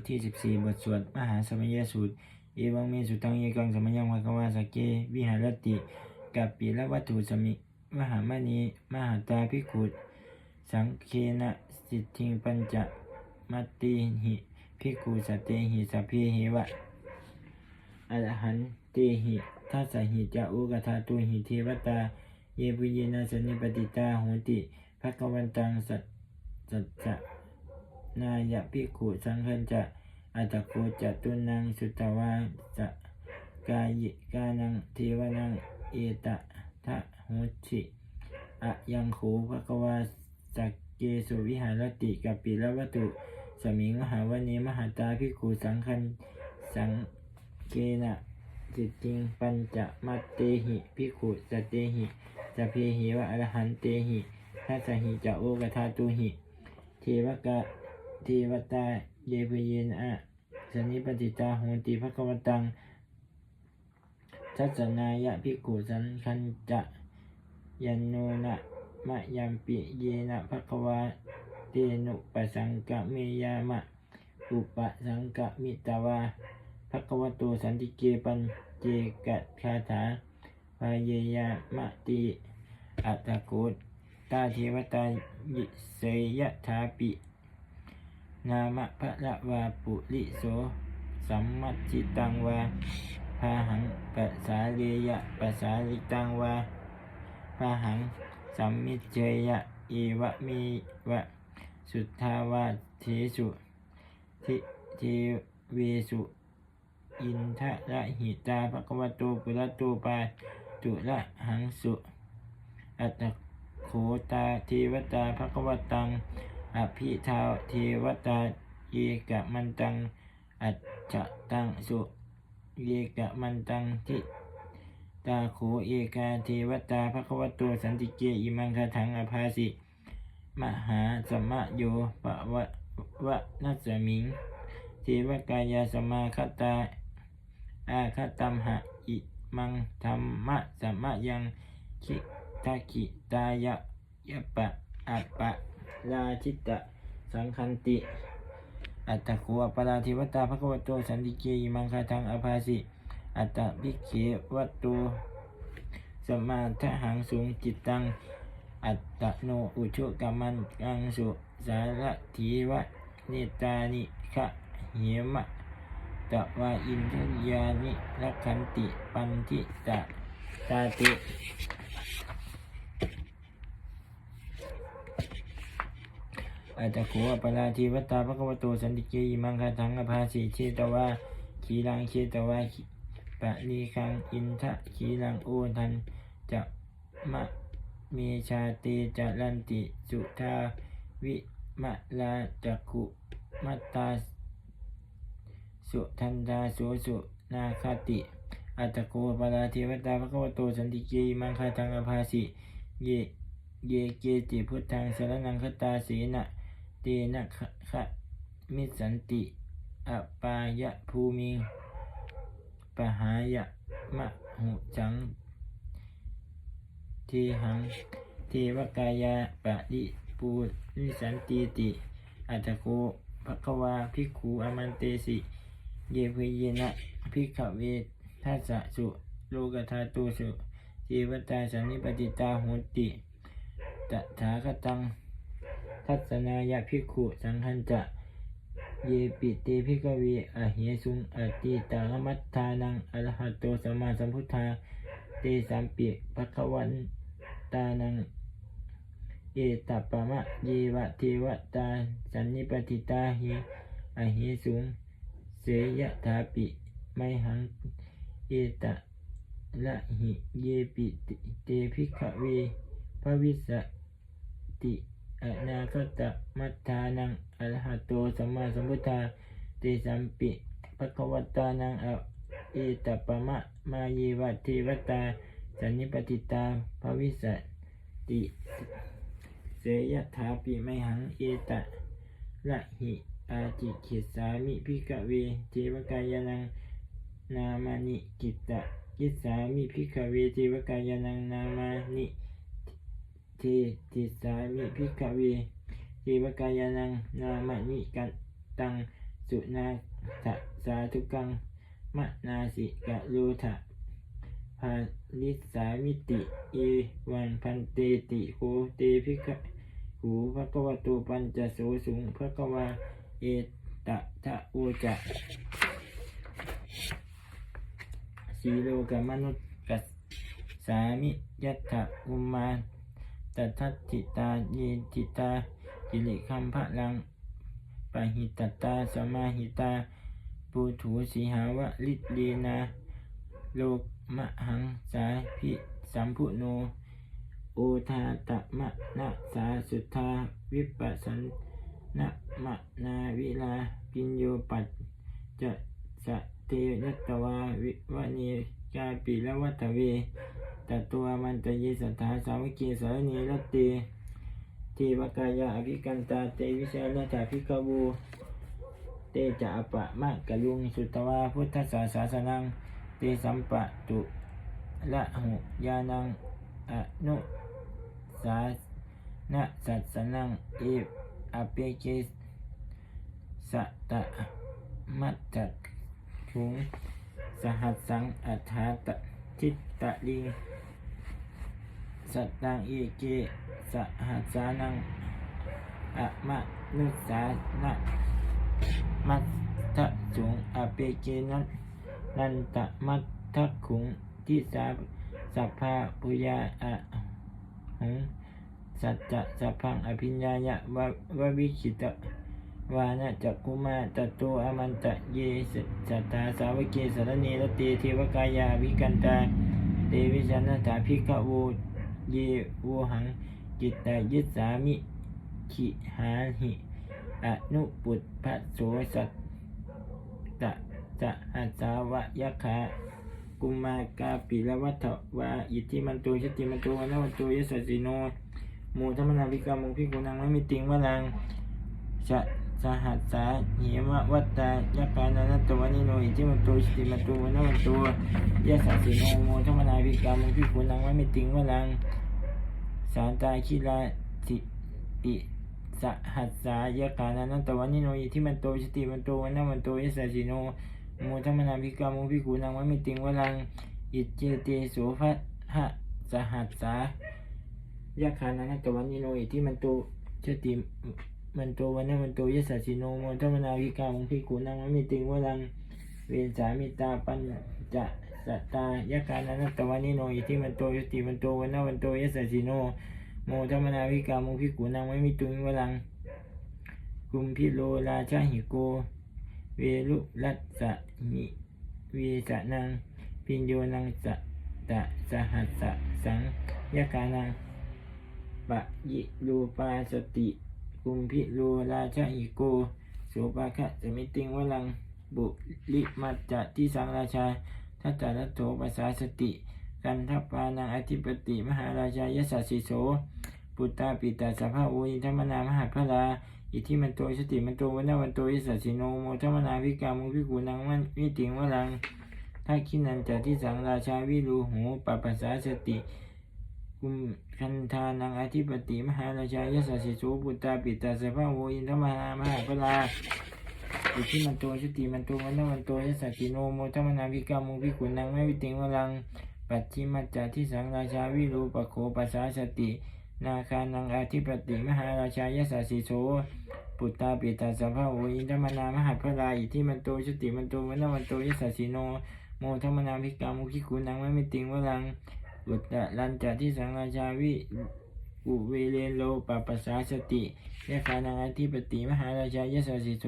ทที่สิบสี่บทสวดมหาสมัยสูตร เอวังเมสุตังเยกังสมัยยังภควาสเก วิหารติกับปีละวัตถุสมิ มหามณีมหาตาภิขุสังเคนะสิทธิงปัญจมัตติหิภิกขุสตเตหิสัพเพเหวะอรหันเตหิทัสหิจาอุกธาตุหิเทวตา เยปุเยนะสนิปติตาโหติภควันตังสัจจะ นายะภิขุสังฆัญจะอัตโกจตุนังสุตตวาจะกายิกานังเทวนังเอตะทะโหติอะยังโขภควาสักเกสุวิหารติกัปปิละวัตุสมิงมหาวเนมหาตาภิขุสังฆัญสังเกนะจิตติงปัญจมัตเตหิภิขุสเตหิจะเพหิวะอรหันเตหิทัสสหิจะโอกทาตุหิเทวกะ เทวตาเยปเยนอะสนิปติตาโหติภควตังทัศนายะภิกขุสันคันจะยันโนนะมะยัมปิเยนะภควาเตนุปสังกะเมยามะอุปสังกะมิตวาภควโตสันติเกปัญเจกะคาถาพายยามะติอัตตะโกตตาเทวตายิเสยะถาปิ นามะพระละวาปุริโส สัมมัจจิตังวาพาหังปัสสาเรยะปัสสาลิตังวาพาหังสัมมิเจยะเอวะเมวะ สุทธาวาเทสุทิเทเวสุอินทะละหิตาภควโตปุระโตปาตุระหังสุ อัตโขตาเทวตาภควตัง อภิทาเทวตาเยกะมันตัง อัจฉตังสุเยกะมันตังทิตาโขเอกาเทวตาภควโตสันติเกอิมังคถังอภาสิ มหาสมะโยปะวะวะนัสมิง เทวกายาสมาคตา อาคตัมหะอิมังธรรมะสัมมะยังคิทาคิตายะยะปะอัปปะ ราชิตะสังคันติ อัตตะโขอปราธิวตาภควโตสันติเกยิมังคาทังอภาสิ อัตตะภิเขวัตโตสมาทหังสูงจิตตัง อัตตะโนอุชุกามันกังสุสารถีวะเนตานิคะเหมะตะวาอินทยานิรักขันติปันทิตะตาติ อัตตะโขอปราทิวตาภควโตสันติเกยิมังคาทังอภาสิเชตวาขีรังเชตวาปะนีคังอินทะขีรังโอทันจะมะเมชาเตจะลันติสุทาวิมะลาจักุมัตตาสุทันดาโสสุนาคาติอัตโกปาราเทวตาภควโตสันติเกยิมังคาทังอภาสิเยเยเกติพุทธังสรนังคตาเสนะ เตนะคะคะมิสันติอปายะภูมิปหายะมะหุจังทีหังเทวกายาปะริปูนิสันติติ อัตโกภควาภิกขุอมันเตสิ เยเพเยนะพิกขเวทัสสะสุโลกธาตุสุเจวตาสันนิปติตาโหติตถาคตัง ทัศนายะภิกุสังหันจะเยปิเตภิกขเวอเหสุงอติตามัตทานังอรหัตโตสัมมาสัมพุทธาเตสัมปิภควันตานังเอตัปปะมะเยวะเทวตาสันนิปติตาหิอเหสุงเสยะถาปิไมหังเอตะละหิเยปิเตภิกขเวภวิสติ อนาคตมัตทานังอรหัตโตสัมมาสัมพุทธาเตสัมปิภควตานังอเอตปะมะมาเยวะเทวตาสันนิปติตาภวิสติเสยะถาปิไมหังเอตะละหิอาจิขิสามิพิกเวเทวกายนังนามานิกิตะกิสามิพิกเวเทวกายนังนามานิ ทติสามิพิกเวเทวกายานังนามานิกันตังสุนาทะสาธุกังมะนาสิกะโลทะภาลิสามิติเอวันพันเตติโหเตภิกขหูภะคะวะโตปัญจโสสุงภะคะวะเอตะทะโอจะสีโลกมนุษย์กัสสามิยัตถะอุมา ตัทัตถิตาเยติตากิริคัมภะลังปะหิตตาสมาหิตาปูถูสีหาวะลิเดนาโลกมะหังสาพิสัมพุโนโอทาตะมะนะสาสุทธาวิปัสสนนะมะนาวิลาปิญโยปัจจะสะเตยัตวาวิวเนีกาปิละวัตเว ตัตตัวมันตยิสัทธาสาวิกีสารณีรัตเตเทวกายะอภิกันตาเตวิชาลถาภิกขูเตจะอปะมะกะลุงสุตวาพุทธศาสาสนังเตสัมปะตุละหุยานังอนุสานะสัสนังเออเปเกสะตะมัตตะถุงสหัสสังอัฏฐาตะ ทิตตะลิง สัตตังเอเกสหัสานังอะมะนุสานะมัตตะถุงอเปเกนันนันตะมัตตะขุงทิสาสัพพาปุยาอะหงสัจจะสัพพังอภิญญายะวะวะวิคิตะ วานะจักกุมาตโตอมันตะเยสสัตตาสาวกเกสารเนรเตเทวกายาวิกันตาเตวิชนะถาภิกขวูเยโวหังจิตตายิสามิขิหาหิอนุปุตพะโสสัตตะจะหัสสาวะยะขากุมากาปิละวัฏวาอิทธิมันโตชติมันโตวันวันโตยสสิโนมูธรรมนาภิกามุพิกุนังไม่มีติงวะนังชะ สหัสสาหิมะวัตตายะกานานตวานิโนอิจิมันโตสติมันโตวันวันโตยะสัสสิโนโมธรรมนาภิกามุพิกุนังไม่มีติงวะนังสานตาคิลาติติสหัสสายะกานานตวานิโนอิจิมันโตสติมันโตวันวันโตยะสัสสิโนโมธรรมนาภิกามุพิกุนังไม่มีติงวะนังอิจเจเตโสภะหะสหัสสายะคานานตวานิโนอิจิมันโตสติ มันโตวันนั้นมันโตยสัสสิโนโมทมนาวิกามุพิกุนังมมิติงวลังเวียนสามิตาปัญจะสัตตายะกานันตวานิโนอิทิมันโตยติมันโตวันนั้นมันโตยสัสสิโนโมทมนาวิกามุพิกุนังไม่มิติงวลังกุมพิโลราชาหิโก เวลุรัตสะหิเวสะนังพิญโยนังสะตะสหัสสะสังยะกานังปะยิรูปาสติ กุมพิโลราชาอิโกโสภาคะสมิติงวลังบุริมัจจะที่สังราชาทัตตาลโถปัสสาสติ กันทัปปานังอธิปติมหาราชายสัสสิโสปุตตาปิตาสภาอุนิธรรมนามหาพลาอิทิมันโตสติมันโตวันนวันโตยสัสสิโนโมธรรมนาวิกามุพิกุนังมันวิติงวลังทักขินันจะที่สังราชาวิรูหูปปัสสาสติ กุมคันธานังอธิปติมหาราชายสัสสิโสปุตตาปิตาสภาโวอินทมหามหาพลาอิทิมันโตชุติมันโตวันนวันโตยสัสสิโนโมธรรมนาวิกามุพิกุนังไม่วิติงวลัง ปัจฉิมัจจาที่สังราชาวิรูปโคปัสสาสติ นาคานังอธิปติมหาราชายสัสิโสปุตตาปิตาสภาโวอินทมนามหาพลาอิทิมันโตชุติมันโตวันนวันโตยสัสสิโนโมธรรมนาวิกามุพิกุนังไม่วิติงวลัง บุตตะลันจะที่สังราชาวิอุเวเลโลปปัสสาสติยะคานังอธิปติมหาราชายสัสสิโส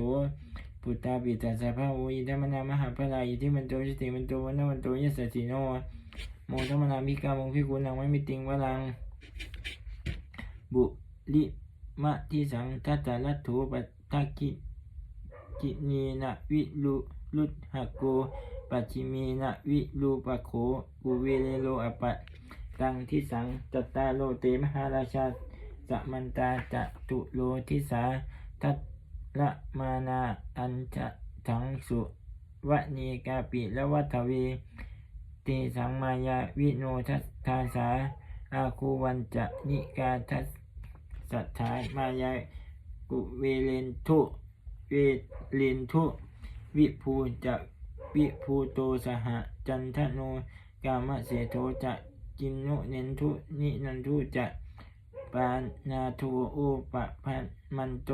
ปุตตาปิตาสภาโวอินทมนามหาพลาอิทิมันโตสติมันโตวันนวันโตยสัสสิโนโมธรรมนามิกามงพิกุนังไม่มีติงวลัง บุริมะที่สังทัตตาลัตโถปัตตกิกินีนะวิลุลุตหะโก ปัจฉิมีนะวิรูปโขอุเวเลโลอปะตังทิสังจัตตาโลเตมหาราชาสมันตาจะตุโลทิสาทัตละมานาอัญจะถังสุวะนีกาปิละวัฏเวเตสังมายาวิโนทัสทาสาอาคูวันจะนิกาทัสสัทธามายากุเวเลนทุเวเลนทุวิภูจะ วิภูโตสหจันทโนกามเสโทจะกินโนเนนทุนินันทุจะปานาโทโอปะพันมันโต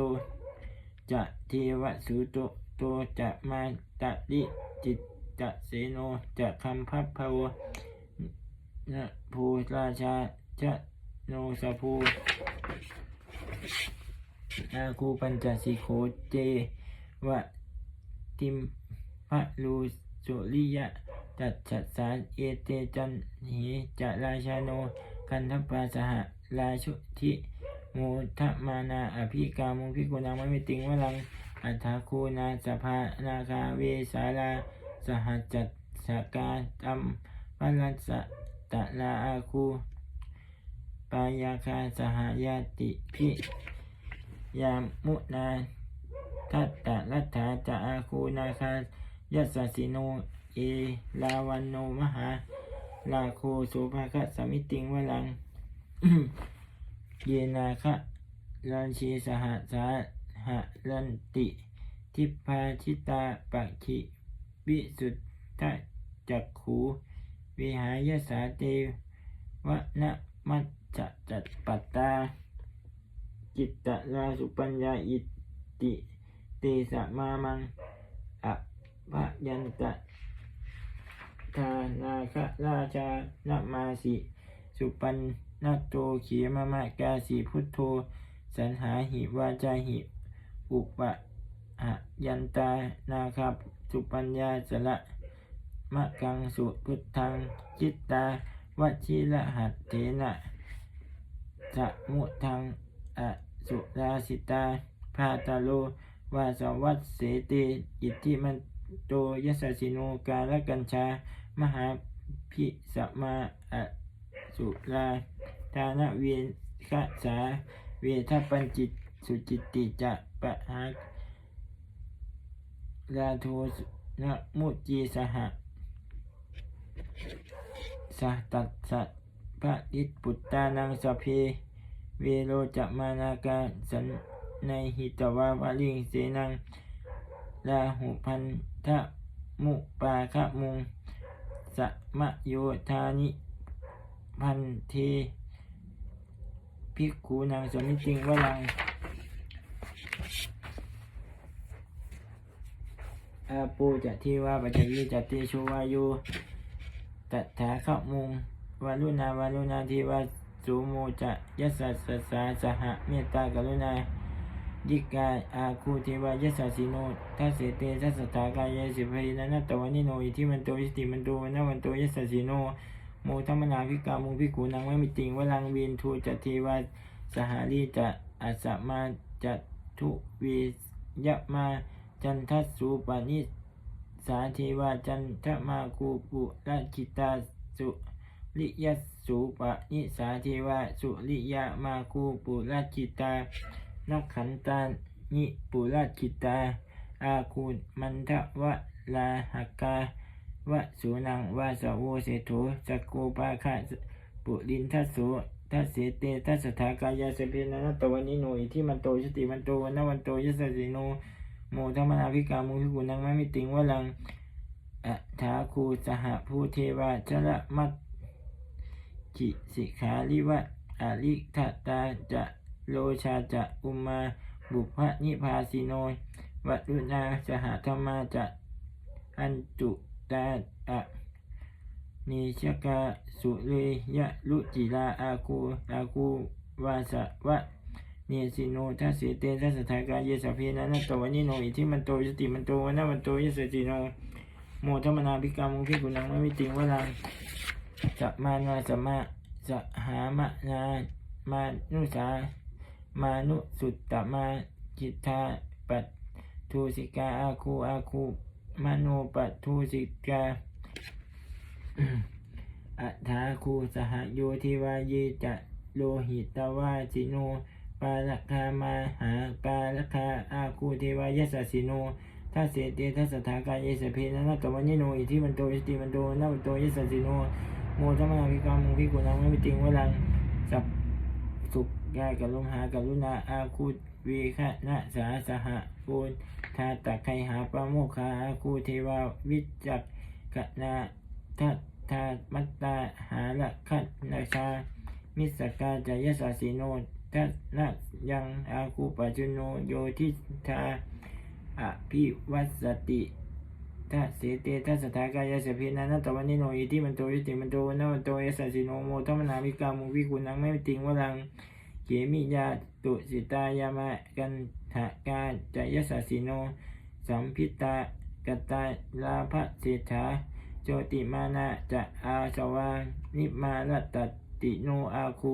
จะเทวสุโตโตจะมาตะลิจิตจะเสโนจะคำพัพพาวนะภูราชาจะโนสภูนาคูปัญจสิโขเจวะติมะลูสุริยะจัดจัดสารเอเตจันหิจะราชาโนคันทปาสหราชุทิโมทมานาอภิกามุพิกุณามมิติงวลังอัฏฐาคูนาสภานาคาเวสาลาสหจัตสกาตัมปัลัสะตะลาอาคูปายาคาสหายาติพิยามุนาทัตตะรัตถาจะอาคูนาคา ยัสสิโน เอ ลาวันโนมหา ลาโคสุภาคะสมิติงวลัง เยนาคะลันชีสหสาหะลันติ ทิพาชิตาปะคิวิสุทธจักขูวิหายสาเตวะนะมัจจจัตปัตตา จิตตะราสุปัญญาอิติ เตสะมามังอะ พะยันตะทานาคะราชานามาสิ สุปันนาโตเขียมามะกาสีพุทโธ สันหาหิวาจาหิ อุปะหะยันตานาคาสุปัญญาสละมะกังสุพุทธังจิตตาวชิระหัตเถนะจะมุทังอสุราสิตาพาตาโลวาสวัตเสเตอิทธิมัน โตยสสสิโนกาลกัญชา มหาพิสมาอสุราทานเวียนขะสา เวทปัญจิตสุจิตติจะปะหาลาโทนะมุจีสหะสะตัสสะพระอิปุตตานังสพเพเวโรจะมานากาสันในหิตวาวาลิงเสนังลาหุพัน ทะมุปาคะมุงสะมะโยธานิพันเทภิกขุนางสมิติงวลังอาปูจะที่ว่าปัจจยีจัตติชูวายุตัถาขมุงวารุณาวารุณาที่ว่าสูโมจะยัสสสสาสหเมตตากรุณา ยิกาอาคูเทวายัสสิโนทัสเสเตทัสสตากายสิภยนันตวันิโนอิทิมันโตยิสติมันโตวันนวันโตยัสสิโนโมธรรมนาภิกามุภิกขุนางไม่มีติงวลังเวียนทูจะเทวาสหารีจะอัสมาจะทุวียมาจันทัสสุปานิสาเทวาจันทมาคูปุราชิตาสุริยสุปานิสาเทวาสุริยามาคูปุราชิตา นักขันตานิปุราชิตา อาคูมันทวะลาหกาวะสุนังวาสโวเสโถสกโกปาคะปุรินทัสโสทัสเสเตทัสสถากายาสเพนันตวันนิโนอิทิมันโตชติมันโตวันนวันโตยสสสิโนโมธรรมนาภิกามุพิกุนังไม่มีติงวลังอะถาคูสหภูเทวาชละมัตจิสิขาลิวะอาลิทะตาจะ โลชาจะอุมาบุพนิพาสิโนวัตุนาสหธรรมาจะอันตุตาอะนิชกาสุเลยะลุจิลาอาคูอาคูวาสะวะเนสิโนทัสเสเตทัสสถากาเยสพเพนันตวันิโนอิทิมันโตยสติมันโตวันนวันโตยสติโนโมธรรมนาภิกามุพิกุนังไม่มีติงวลังสัมมานาสัมมาสหามะนามานุสา มานุสุตตมาจิตาปัตทูสิกาอาคูอาคูมโนปัตทูสิกาอัฏฐาคูสหโยทิวาเยจะโลหิตวาสิโนปาลคามาหาปาลคาอาคูเทวายสสิโนทัสเสเตทัสสถากายสเพนะนัตตวันนิโนอิทิมันโตยสติมันโตนัตโตยสสสิโนโมธรรมนาภิกามุภิกุนังไม่ติงวลัง กายกับลมหากับลุนาอาคูวีคณะสาสหปูนทาตะไคหาปะโมคาอาคูเทวาวิจักกนาทัตทามัตตาหาละคัตนาชา มิสกาจายสาสิโนทัตนะยังอาคูปัจุโนโยทิทาอภิวัสติทัสเสเตทัสสถากายสพเพนันตวันนิโนอิทิมันโตยุติมันโตนวันโตยสสิโนโมทัมนามิกามุวิกุนังไม่ติงวลัง เขมิยาตุสิตายามะกันทะกาจายสสิโนสัมพิตากตาลาภเศรษฐาโจติมานะจะอาสวานิมาลตติโนอาคู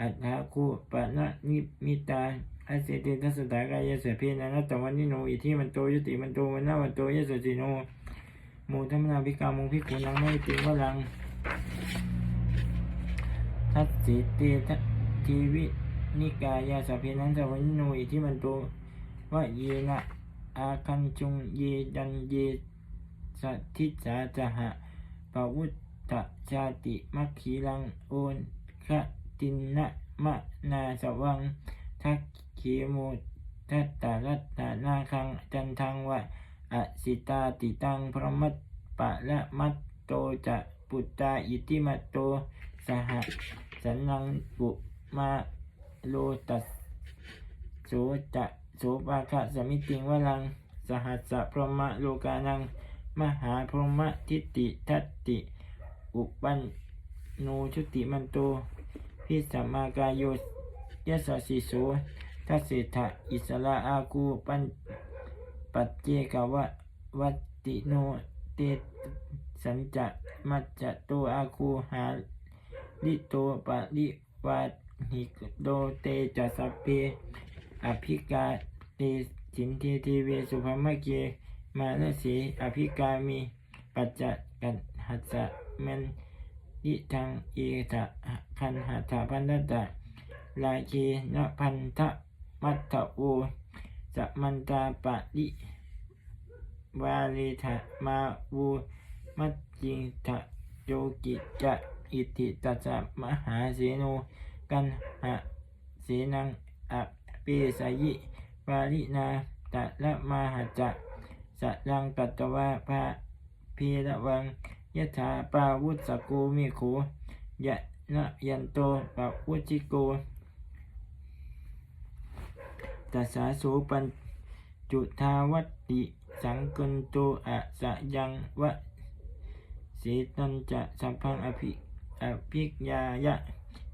อัฏฐาคูปะนะนิมิตาอาเสติทัสตากายสเพนันตวันนิโนอิทิมันโตยุติมันโตวันนาวันโตยสสิโนโมทัมนาภิกามุงพิกุนังไม่ติงวลังทัสสิเต ทีวินิกายาสเพนันตวันนิโนอิทิมันโตวะเยนะอาคันจุงเยดันเยสัทธิจาจหะปวุตตชาติมัคคีลังโอนคะตินนะมะนาสวังทักเขโมทัตตารัตตานาคังจันทังวะอสิตาติตังพระมัตปะละมัตโตจะปุตตาอิติมัตโตสหสันนังปุ มาโลตัสโสจะโสปาคะสมิติงวลัง สหัสสะพรหมโลกานัง มหาพรหมทิฏฐิทัตติ อุปันโนชุติมันโตพิสัมมากายโยยสสสิโสทัสเสถะอิสระอากูปันปัจเจกวะวัตติโนเตสัญจะมัจจะโตอาคูหาลิโตปะลิวา หิโดเตจะสัพเพอภิกาเตสินเทเทเวสุภมเกมาลสีอภิกามีปัจจกันหัสสะมันยิทังเอตะคันหัตพันธตะลาเคนพันธมัตถโอสัมมันตาปะลิวาลิทะมาวูมัจจิงทะโยกิจะอิติตัสมหาเสโน กันหะเสนังอะเปสยิวาลินาตะละมาหะจะสะลังกัตตวะภะเพระวังยะถาปาวุสสโกมิโขยะนะยันโตปะวุจิโกตัสสาโสปัญจุทาวัตติสังกันโตอะสะยังวะเสตันจะสัมพังอภิอภิกยายะ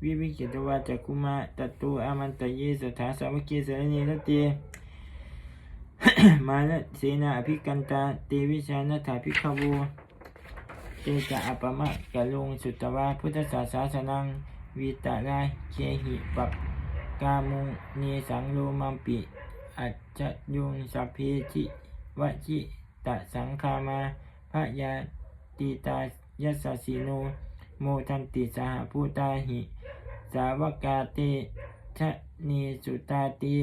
วิวิกิตวาจักุมาตตุอามันตเยสถาสามัคคีสรณีนเตมานะเสนาอภิกันตาเตวิชานถาภิกขโวเตจะอัปมะกะลงสุตตวาพุทธศาสาสนังวิตาลายเคหิปัปกามุงเนสังโลมัมปิอัจจยุงสัพเพจิวจิตะสังคามาพระยาติตายัสสสิโน โมจันติสหภูตาหิ สาวกาติชะนีสุตาติ